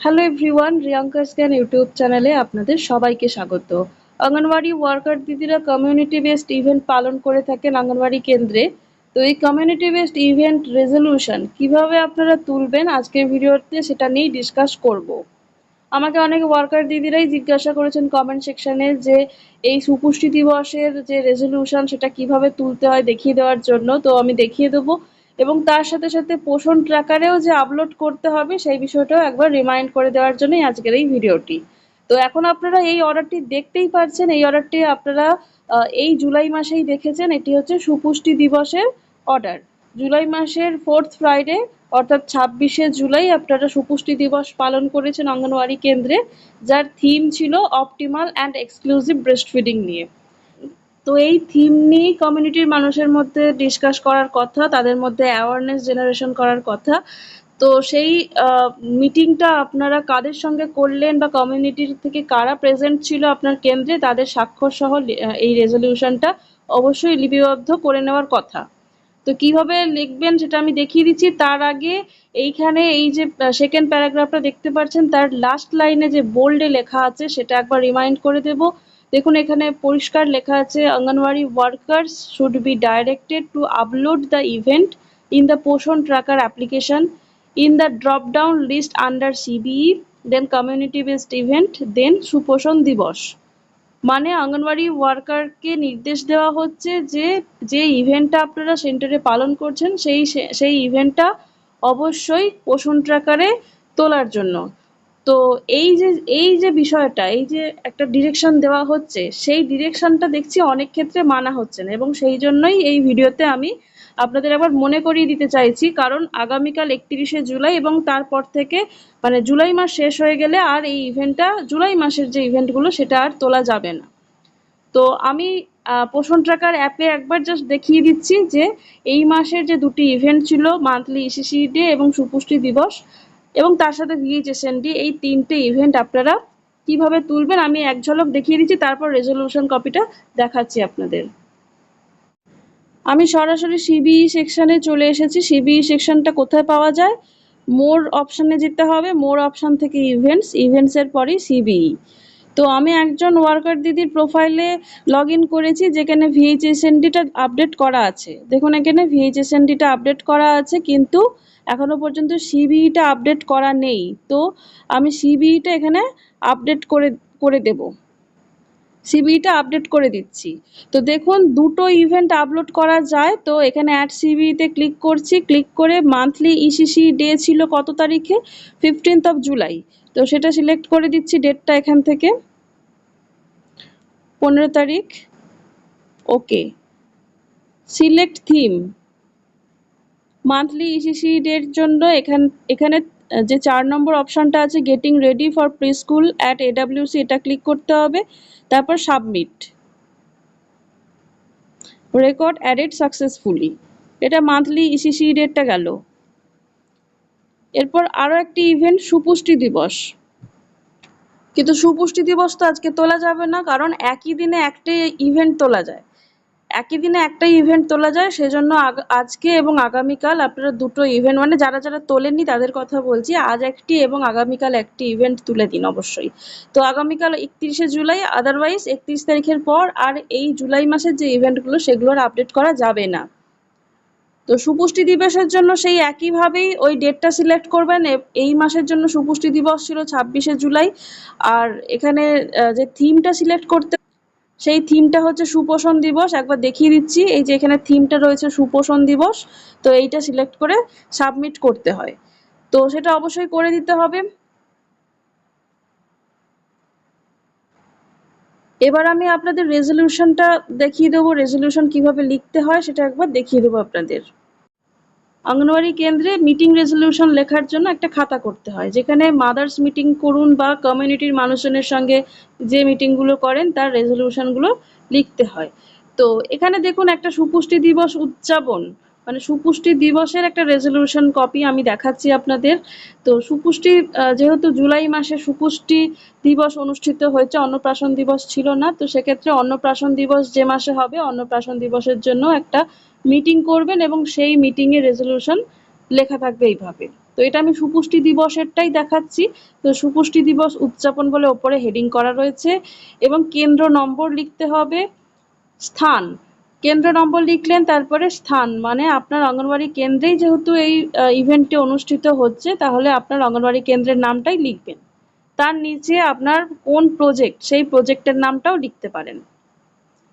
Hello everyone Riyanka scan YouTube চ্যানেলে আপনাদের সবাইকে স্বাগত। অঙ্গনওয়াড়ি ওয়ার্কার দিদিরা কমিউনিটি বেসড ইভেন্ট পালন করে থাকেন অঙ্গনওয়াড়ি কেন্দ্রে। তো এই কমিউনিটি বেসড ইভেন্ট রেজলিউশন কীভাবে আপনারা তুলবেন আজকের ভিডিওতে সেটা নিয়েই ডিসকাস করব। আমাকে অনেক ওয়ার্কার দিদিরাই জিজ্ঞাসা করেছেন কমেন্ট সেকশনে যে এই সুপুষ্টি দিবসের যে রেজলিউশন সেটা কীভাবে তুলতে হয় দেখিয়ে দেওয়ার জন্য। তো আমি দেখিয়ে দেবো। এবং তার সাথে সাথে পোষণ ট্র্যাকারেও যে আপলোড করতে হবে, সেই বিষয়টাও একবার রিমাইন্ড করে দেওয়ার জন্যই আজকের এই ভিডিওটি। তো এখন আপনারা এই অর্ডারটি দেখতেই পারছেন, এই অর্ডারটি আপনারা এই জুলাই মাসেই দেখেছেন, এটি হচ্ছে সুপুষ্টি দিবসের অর্ডার জুলাই মাসের ফোর্থ ফ্রাইডে অর্থাৎ ছাব্বিশে জুলাই আপনারা সুপুষ্টি দিবস পালন করেছেন অঙ্গনওয়াড়ি কেন্দ্রে, যার থিম ছিল optimal and exclusive breast feeding নিয়ে। তো এই থিম নিয়ে কমিউনিটির মানুষের মধ্যে ডিসকাস করার কথা, তাদের মধ্যে অ্যাওয়ারনেস জেনারেশন করার কথা। তো সেই মিটিংটা আপনারা কাদের সঙ্গে করলেন বা কমিউনিটির থেকে কারা প্রেজেন্ট ছিল আপনার কেন্দ্রে, তাদের স্বাক্ষর সহ এই রেজলিউশনটা অবশ্যই লিপিবদ্ধ করে নেওয়ার কথা। তো কীভাবে লিখবেন সেটা আমি দেখিয়ে দিচ্ছি। তার আগে এইখানে এই যে সেকেন্ড প্যারাগ্রাফটা দেখতে পাচ্ছেন, তার লাস্ট লাইনে যে বোল্ডে লেখা আছে, সেটা একবার রিমাইন্ড করে দেবো। দেখুন, এখানে পরিষ্কার লেখা আছে anganwadi workers should be directed to upload the event in the Poshan tracker application in the drop down list under CBE then community based event then Suposhan Diwas. মানে অঙ্গনওয়াড়ি ওয়ার্কারকে নির্দেশ দেওয়া হচ্ছে যে যে ইভেন্টটা আপনারা সেন্টারে পালন করছেন, সেই সেই ইভেন্টটা অবশ্যই পোষণ ট্র্যাকারে তোলার জন্য। তো এই যে এই যে বিষয়টা, এই যে একটা ডিরেকশন দেওয়া হচ্ছে, সেই ডিরেকশনটা দেখছি অনেক ক্ষেত্রে মানা হচ্ছে না। এবং সেই জন্যই এই ভিডিওতে আমি আপনাদের আবার মনে করিয়ে দিতে চাইছি, কারণ আগামীকাল একত্রিশে জুলাই এবং তারপর থেকে মানে জুলাই মাস শেষ হয়ে গেলে আর এই ইভেন্টটা জুলাই মাসের যে ইভেন্টগুলো সেটা আর তোলা যাবে না। তো আমি পোষণ ট্রাকার অ্যাপে একবার জাস্ট দেখিয়ে দিচ্ছি যে এই মাসের যে দুটি ইভেন্ট ছিল মান্থলি ইসিসি ডে এবং সুপুষ্টি দিবস এবং তার সাথে ভিএইচএসএনডি এই তিনটে ইভেন্ট আপনারা কীভাবে তুলবেন, আমি এক ঝলক দেখিয়ে দিচ্ছি, তারপর রেজলিউশন কপিটা দেখাচ্ছি আপনাদের। আমি সরাসরি সিবিই সেকশানে চলে এসেছি। সিবিই সেকশনটা কোথায় পাওয়া যায়? মোর অপশানে যেতে হবে। মোর অপশান থেকে ইভেন্টস ইভেন্টসের পরেই সিবিই তো আমি একজন ওয়ার্কার দিদির প্রোফাইলে লগ ইন করেছি, যেখানে ভিএইচএসএনডিটা আপডেট করা আছে। দেখুন, এখানে ভিএইচএসএনডিটা আপডেট করা আছে, কিন্তু এখনও পর্যন্ত সিবিইটা আপডেট করা নেই। তো আমি সিবিইটা এখানে আপডেট করে করে দেব। সিবিইটা আপডেট করে দিচ্ছি। তো দেখুন, দুটো ইভেন্ট আপলোড করা যায়। তো এখানে অ্যাড সিবিইতে ক্লিক করছি। ক্লিক করে মান্থলি ইসিসি ডে ছিল কত তারিখে? ফিফটিন্থ অফ জুলাই তো সেটা সিলেক্ট করে দিচ্ছি ডেটটা এখান থেকে। পনেরো তারিখ। Okay select theme monthly ECC ডের জন্য এখান, এখানে যে চার নম্বর অপশানটা আছে getting ready for preschool at AWC এটা ক্লিক করতে হবে। তারপর সাবমিট রেকর্ড অ্যাডেড সাকসেসফুলি এটা মান্থলি ইসিসি ডেটটা গেল। এরপর আরও একটি ইভেন্ট সুপুষ্টি দিবস। কিন্তু সুপুষ্টি দিবস তো আজকে তোলা যাবে না, কারণ একই দিনে একটাই ইভেন্ট তোলা যায়। একই দিনে একটা ইভেন্ট তোলা যায়, সেজন্য আজকে এবং আগামীকাল আপনারা দুটো ইভেন্ট মানে যারা যারা তোলেননি তাদের কথা বলছি, আজ একটি এবং আগামীকাল একটি ইভেন্ট তুলে দিন অবশ্যই। তো আগামীকাল একত্রিশে জুলাই আদারওয়াইজ একত্রিশ তারিখের পর আর এই জুলাই মাসের যে ইভেন্টগুলো সেগুলোর আপডেট করা যাবে না। তো সুপুষ্টি দিবসের জন্য সেই একইভাবেই ওই ডেটটা সিলেক্ট করবেন এই মাসের জন্য সুপুষ্টি দিবস ছিল ছাব্বিশে জুলাই, আর এখানে যে থিমটা সিলেক্ট করতে সেই থিমটা হচ্ছে সুপোষণ দিবস। একবার দেখিয়ে দিচ্ছি, এই যে এখানে থিমটা রয়েছে সুপোষণ দিবস, তো এইটা সিলেক্ট করে সাবমিট করতে হয়। তো সেটা অবশ্যই করে দিতে হবে। এবার আমি আপনাদের রেজলিউশনটা দেখিয়ে দেবো রেজলিউশন কীভাবে লিখতে হয় সেটা একবার দেখিয়ে দেবো আপনাদের। অঙ্গনওয়াড়ি কেন্দ্রে মিটিং রেজলিউশন লেখার জন্য একটা খাতা করতে হয়, যেখানে মাদার্স মিটিং করুন বা কমিউনিটির মানুষজনের সঙ্গে যে মিটিংগুলো করেন, তার রেজলিউশনগুলো লিখতে হয়। তো এখানে দেখুন একটা সুপুষ্টি দিবস উদযাপন মানে সুপুষ্টি দিবসের একটা রেজলিউশন কপি আমি দেখাচ্ছি আপনাদের। তো সুপুষ্টি যেহেতু জুলাই মাসে সুপুষ্টি দিবস অনুষ্ঠিত হয়েছে, অন্নপ্রাশন দিবস ছিল না, তো সেক্ষেত্রে অন্নপ্রাশন দিবস যে মাসে হবে, অন্নপ্রাশন দিবসের জন্য একটা মিটিং করবেন এবং সেই মিটিংয়ের রেজলিউশন লেখা থাকবে এইভাবে। তো এটা আমি সুপুষ্টি দিবসেরটাই দেখাচ্ছি। তো সুপুষ্টি দিবস উদযাপন বলে ওপরে হেডিং করা রয়েছে এবং কেন্দ্র নম্বর লিখতে হবে স্থান। কেন্দ্র নম্বর লিখলেন, তারপরে স্থান। মানে আপনার অঙ্গনওয়াড়ি কেন্দ্রেই যেহেতু এই ইভেন্টটি অনুষ্ঠিত হচ্ছে, তাহলে আপনার অঙ্গনওয়াড়ি কেন্দ্রের নামটাই লিখবেন। তার নিচে আপনার কোন প্রজেক্ট সেই প্রজেক্টের নামটাও লিখতে পারেন।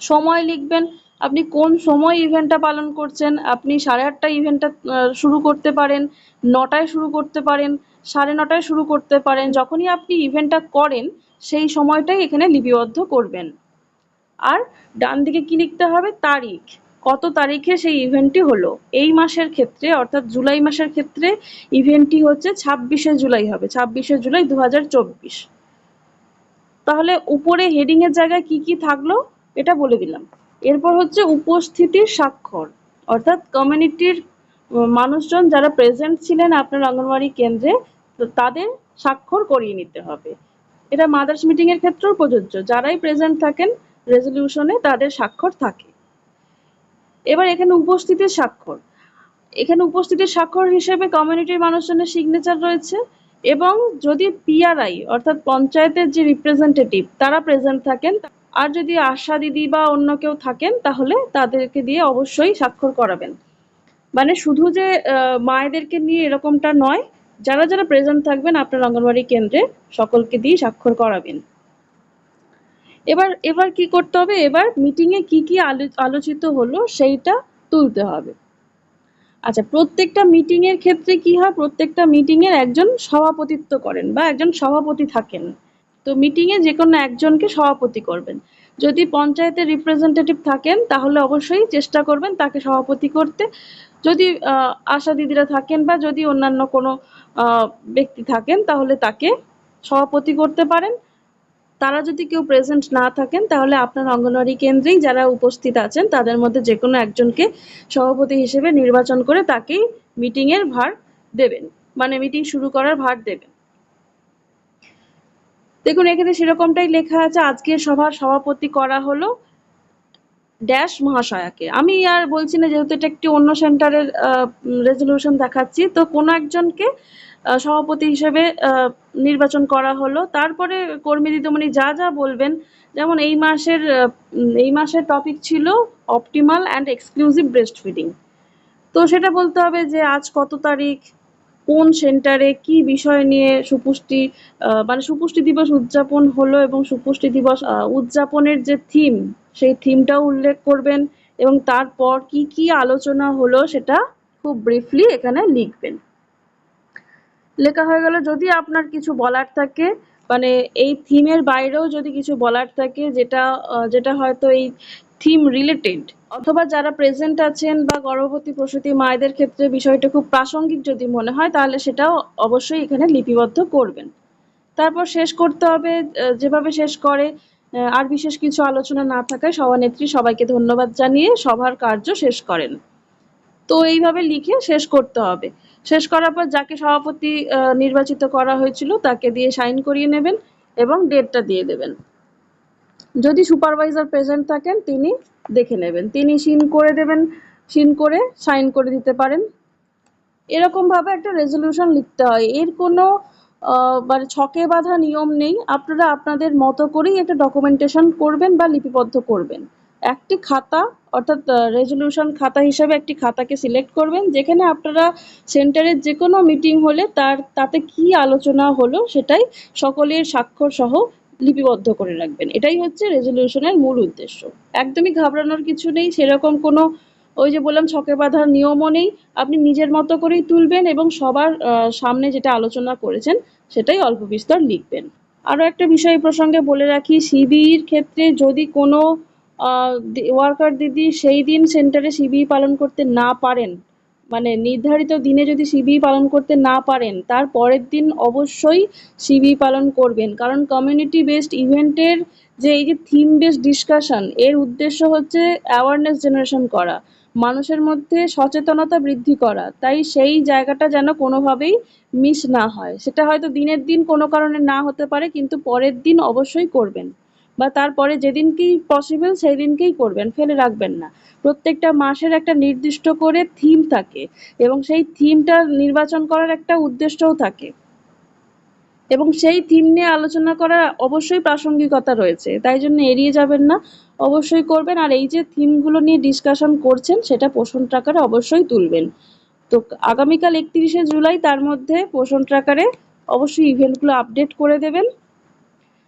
সময় লিখবেন আপনি কোন সময় ইভেন্টটা পালন করছেন? আপনি সাড়ে আটটায় ইভেন্টটা শুরু করতে পারেন, নটায় শুরু করতে পারেন, সাড়ে নটায় শুরু করতে পারেন, যখনই আপনি ইভেন্টটা করেন, সেই সময়টাই এখানে লিপিবদ্ধ করবেন। আর ডান দিকে কি লিখতে হবে? তারিখ। কত তারিখে সেই ইভেন্টটি হলো? এই মাসের ক্ষেত্রে, অর্থাৎ জুলাই মাসের ক্ষেত্রে ইভেন্টটি হচ্ছে ছাব্বিশে জুলাই হবে, ছাব্বিশে জুলাই দু হাজার চব্বিশ। তাহলে উপরে হেডিংয়ের জায়গায় কি কি থাকল? এটা বলে দিলাম। এরপর হচ্ছে উপস্থিতির স্বাক্ষর, অর্থাৎ কমিউনিটির মানুষজন যারা প্রেজেন্ট ছিলেন আপনার অঙ্গনওয়াড়ি কেন্দ্রে তাদের স্বাক্ষর করিয়ে নিতে হবে। এটা মাদার্স মিটিং এর ক্ষেত্রেও প্রযোজ্য। যারাই প্রেজেন্ট থাকেন রেজলিউশনে তাদের স্বাক্ষর থাকে। এবার এখানে উপস্থিতির স্বাক্ষর। এখানে উপস্থিতির স্বাক্ষর হিসেবে কমিউনিটির মানুষজনের সিগনেচার রয়েছে এবং যদি পিআরআই অর্থাৎ পঞ্চায়েতের যে রিপ্রেজেন্টেটিভ তারা প্রেজেন্ট থাকেন আর যদি আশা দিদি বা অন্য কেউ থাকেন, তাহলে তাদেরকে দিয়ে অবশ্যই স্বাক্ষর করাবেন। মানে শুধু যে মায়েদেরকে নিয়ে এরকমটা নয়, যারা যারা প্রেজেন্ট থাকবেন আপনার অঙ্গনওয়াড়ি কেন্দ্রে, সকলকে দিয়ে স্বাক্ষর করাবেন। এবার এবার কি করতে হবে? এবার মিটিংয়ে কি কি আলোচিত হলো, সেইটা তুলতে হবে। আচ্ছা প্রত্যেকটা মিটিং এর ক্ষেত্রে কি হয়? প্রত্যেকটা মিটিং এর একজন সভাপতিত্ব করেন বা একজন সভাপতি থাকেন। তো মিটিং এ যে কোনো একজনকে সভাপতি করবেন। যদি পঞ্চায়েতের রিপ্রেজেন্টেটিভ থাকেন, তাহলে অবশ্যই চেষ্টা করবেন তাকে সভাপতি করতে। যদি আশা দিদিরা থাকেন বা যদি অন্যান্য কোনো ব্যক্তি থাকেন, তাহলে তাকে সভাপতি করতে পারেন। তারা যদি কেউ প্রেজেন্ট না থাকেন, তাহলে আপনার অঙ্গনওয়াড়ি কেন্দ্রেই যারা উপস্থিত আছেন, তাদের মধ্যে যে কোনো একজনকে সভাপতি হিসেবে নির্বাচন করে তাকেই মিটিংয়ের ভার দেবেন। মানে মিটিং শুরু করার ভার দেবেন। দেখুন এখানে সেরকমটাই লেখা আছে, আজকের সভার সভাপতি করা হলো ড্যাশ মহাশয়াকে। আমি আর বলছি না, যেহেতু এটা একটি অন্য সেন্টারের রেজলিউশন দেখাচ্ছি, তো কোনো একজনকে সভাপতি হিসেবে নির্বাচন করা হলো। তারপরে কর্মী দিদিমণি যা যা বলবেন, যেমন এই মাসের এই মাসের টপিক ছিল optimal and exclusive breast feeding তো সেটা বলতে হবে যে আজ কত তারিখ কোন সেন্টারে কি বিষয় নিয়ে সুপুষ্টি মানে সুপুষ্টি দিবস উদযাপন হলো এবং সুপুষ্টি দিবস উদযাপনের যে থিম সেই থিমটাও উল্লেখ করবেন এবং তারপর কি কি আলোচনা হলো সেটা খুব ব্রিফলি এখানে লিখবেন। লেখা হয়ে গেল, যদি আপনার কিছু বলার থাকে মানে এই থিমের বাইরেও যদি কিছু বলার থাকে, যেটা যেটা হয়তো এই থিম রিলেটেড অথবা যারা প্রেজেন্ট আছেন বা গর্ভবতী প্রসূতি মায়েদের ক্ষেত্রে বিষয়টা খুব প্রাসঙ্গিক যদি মনে হয়, তাহলে সেটাও অবশ্যই এখানে লিপিবদ্ধ করবেন। তারপর শেষ করতে হবে যেভাবে শেষ করে আর বিশেষ কিছু আলোচনা না থাকায় সভানেত্রী সবাইকে ধন্যবাদ জানিয়ে সভার কার্য শেষ করেন। তো এইভাবে লিখে শেষ করতে হবে। শেষ করার পর যাকে সভাপতি নির্বাচিত করা হয়েছিল তাকে দিয়ে সাইন করিয়ে নেবেন এবং ডেটটা দিয়ে দেবেন। যদি সুপারভাইজার প্রেজেন্ট থাকেন, তিনি দেখে নেবেন। তিনি সিন করে দেবেন, সিন করে সাইন করে দিতে পারেন। এরকমভাবে একটা রেজলিউশন লিখতে হয়। এর কোনো মানে ছকে বাঁধা নিয়ম নেই। আপনারা আপনাদের মতো করেই একটা ডকুমেন্টেশন করবেন বা লিপিবদ্ধ করবেন। একটি খাতা, অর্থাৎ রেজলিউশন খাতা হিসাবে একটি খাতাকে সিলেক্ট করবেন। যেখানে আপনারা সেন্টারের যে কোনো মিটিং হলে তার, তাতে কি আলোচনা হলো সেটাই সকলের স্বাক্ষর সহ লিপিবদ্ধ করে রাখবেন। এটাই হচ্ছে রেজলিউশনের মূল উদ্দেশ্য। একদমই ঘাবড়ানোর কিছু নেই, সেরকম কোনো ওই যে বললাম, ছকে বাঁধার নিয়মও নেই। আপনি নিজের মতো করেই তুলবেন এবং সবার সামনে যেটা আলোচনা করেছেন, সেটাই অল্প বিস্তর লিখবেন। আরও একটা বিষয় প্রসঙ্গে বলে রাখি সিবির ক্ষেত্রে যদি কোনো ওয়ার্কার দিদি সেই দিন সেন্টারে সিবিই পালন করতে না পারেন মানে নির্ধারিত দিনে যদি সিবিই পালন করতে না পারেন, তার পরের দিন অবশ্যই সিবিই পালন করবেন। কারণ কমিউনিটি বেসড ইভেন্টের যে এই যে থিম বেসড ডিসকাশন এর উদ্দেশ্য হচ্ছে অ্যাওয়ারনেস জেনারেশন করা, মানুষের মধ্যে সচেতনতা বৃদ্ধি করা। তাই সেই জায়গাটা যেন কোনোভাবেই মিস না হয়। সেটা হয়তো দিনের দিন কোনো কারণে না হতে পারে, কিন্তু পরের দিন অবশ্যই করবেন। বা তারপরে যেদিনকেই পসিবল সেই দিনকেই করবেন, ফেলে রাখবেন না। প্রত্যেকটা মাসের একটা নির্দিষ্ট করে থিম থাকে এবং সেই থিমটা নির্বাচন করার একটা উদ্দেশ্যও থাকে। এবং সেই থিম নিয়ে আলোচনা করার অবশ্যই প্রাসঙ্গিকতা রয়েছে, তাই জন্য এড়িয়ে যাবেন না। অবশ্যই করবেন আর এই যে থিমগুলো নিয়ে ডিসকাশন করছেন, সেটা পোষণ ট্রাকারে অবশ্যই তুলবেন। তো আগামীকাল একত্রিশে জুলাই, তার মধ্যে পোষণ ট্রাকারে অবশ্যই ইভেন্টগুলো আপডেট করে দেবেন।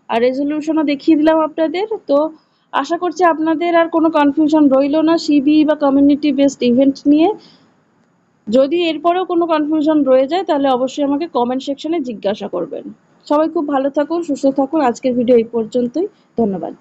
আর রেজলিউশনও দেখিয়ে দিলাম আপনাদের। তো আশা করছি আপনাদের আর কোনো কনফিউশন রইল না সিবি বা কমিউনিটি বেসড ইভেন্ট নিয়ে। যদি এরপরেও কোনো কনফিউশন রয়ে যায়, তাহলে অবশ্যই আমাকে কমেন্ট সেকশনে জিজ্ঞাসা করবেন। সবাই খুব ভালো থাকুন, সুস্থ থাকুন। আজকের ভিডিও এই পর্যন্তই। ধন্যবাদ।